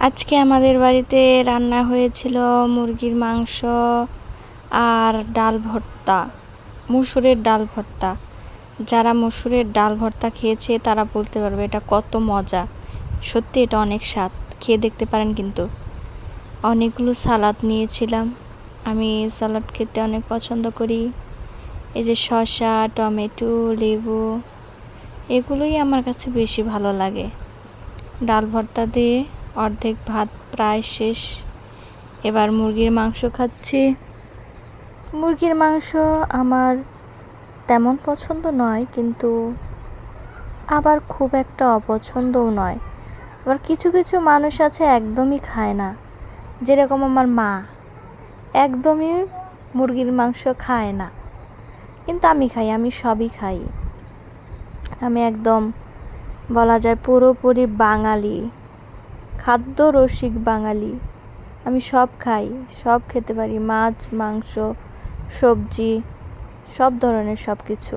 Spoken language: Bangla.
আজকে আমাদের বাড়িতে রান্না হয়েছিল মুরগির মাংস আর ডাল ভর্তা, মুসুরের ডাল ভর্তা। যারা মুসুরের ডাল ভর্তা খেয়েছে তারা বলতে পারবে এটা কত মজা। সত্যি এটা অনেক স্বাদ, খেয়ে দেখতে পারেন কিন্তু। অনেকগুলো সালাদ নিয়েছিলাম। আমি সালাদ খেতে অনেক পছন্দ করি। এই যে শসা, টমেটো, লেবু, এগুলোই আমার কাছে বেশি ভালো লাগে। ডাল ভর্তা দিয়ে অর্ধেক ভাত প্রায় শেষ। এবার মুরগির মাংস খাচ্ছি। মুরগির মাংস আমার তেমন পছন্দ নয়, কিন্তু আবার খুব একটা অপছন্দও নয়। আবার কিছু কিছু মানুষ আছে একদমই খায় না। যেরকম আমার মা, একদমই মুরগির মাংস খায় না। কিন্তু আমি খাই, আমি সবই খাই। আমি একদম বলা যায় পুরোপুরি বাঙালি। খাদ্য রসিক বাঙালি। আমি সব খাই, সব খেতে পারি, মাছ, মাংস, সবজি, সব ধরনের সব কিছু